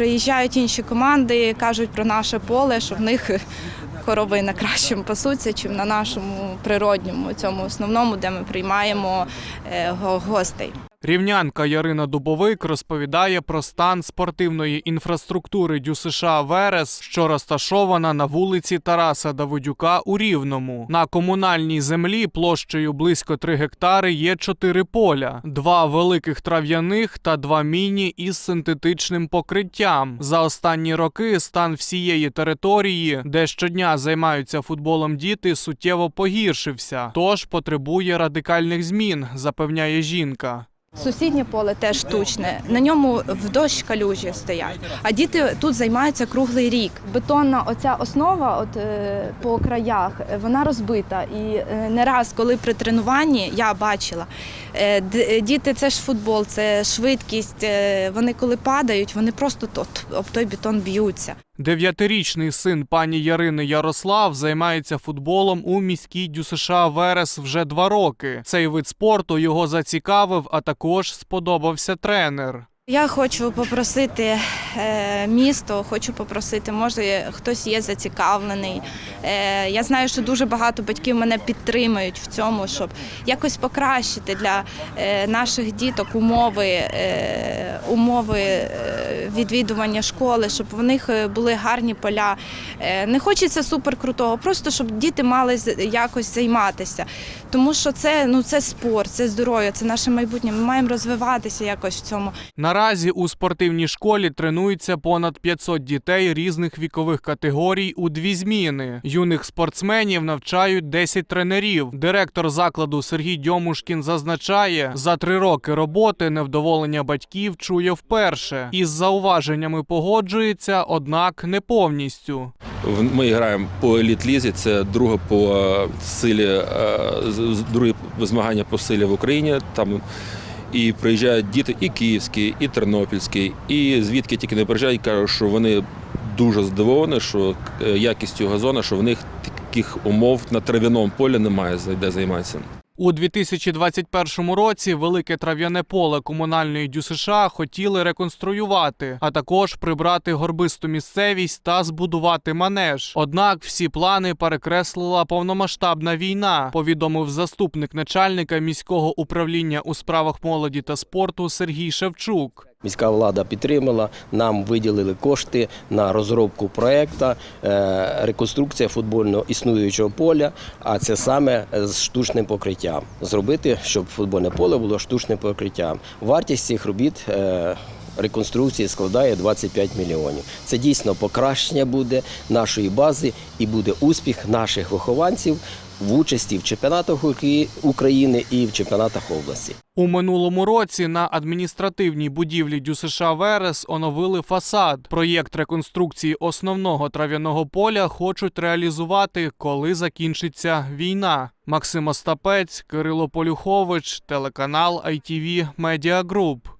приїжджають інші команди, кажуть про наше поле, що в них корови на кращому пасуться, чим на нашому природньому, цьому основному, де ми приймаємо е, го- гостей. Рівнянка Ярина Дубовик розповідає про стан спортивної інфраструктури ДЮСШ Верес, що розташована на вулиці Тараса Давидюка у Рівному. На комунальній землі площею близько 3 гектари є чотири поля: два великих трав'яних та два міні із синтетичним покриттям. За останні роки стан всієї території, де щодня займаються футболом діти, суттєво погіршився, тож потребує радикальних змін, запевняє жінка. Сусіднє поле теж штучне. На ньому в дощ калюжі стоять. А діти тут займаються круглий рік. Бетонна оця основа, от е, по краях, е, вона розбита. І е, не раз, коли при тренуванні я бачила, діти це ж футбол, це швидкість. Вони коли падають, вони просто об той бетон б'ються. Дев'ятирічний син пані Ярини Ярослав займається футболом у міській ДЮСШ Верес вже два роки. Цей вид спорту його зацікавив, а також сподобався тренер. Я хочу попросити е, місто, хочу попросити, може хтось є зацікавлений. Е, я знаю, що дуже багато батьків мене підтримують в цьому, щоб якось покращити для е, наших діток умови, умови відвідування школи, щоб в них були гарні поля. Не хочеться суперкрутого, просто щоб діти мали якось займатися. Тому що це, ну, це спорт, це здоров'я, це наше майбутнє. Ми маємо розвиватися якось в цьому. Наразі у спортивній школі тренуються понад 500 дітей різних вікових категорій у дві зміни. Юних спортсменів навчають 10 тренерів. Директор закладу Сергій Дьомушкін зазначає, за три роки роботи невдоволення батьків чує вперше. Із зауваженнями погоджується, однак не повністю. Ми граємо по еліт-лізі, це друге по е, силі, е, друге змагання по силі в Україні. Там і приїжджають діти і київські, і тернопільські, і звідки тільки не приїжджають, кажуть, що вони дуже здивовані, що е, якістю газону, що в них таких умов на трав'яному полі немає, де займатися. У 2021 році велике трав'яне поле комунальної ДЮСШ хотіли реконструювати, а також прибрати горбисту місцевість та збудувати манеж. Однак всі плани перекреслила повномасштабна війна, повідомив заступник начальника міського управління у справах молоді та спорту Сергій Шевчук. Міська влада підтримала, нам виділили кошти на розробку проекту е, реконструкція футбольного існуючого поля, а це саме з штучним покриттям. Зробити, щоб футбольне поле було штучним покриттям. Вартість цих робіт. Реконструкції складає 25 мільйонів. Це дійсно покращення буде нашої бази і буде успіх наших вихованців в участі в чемпіонатах України і в чемпіонатах області. У минулому році на адміністративній будівлі ДЮСШ Верес оновили фасад. Проєкт реконструкції основного трав'яного поля хочуть реалізувати, коли закінчиться війна. Максим Остапець, Кирило Полюхович, телеканал ITV Media Group.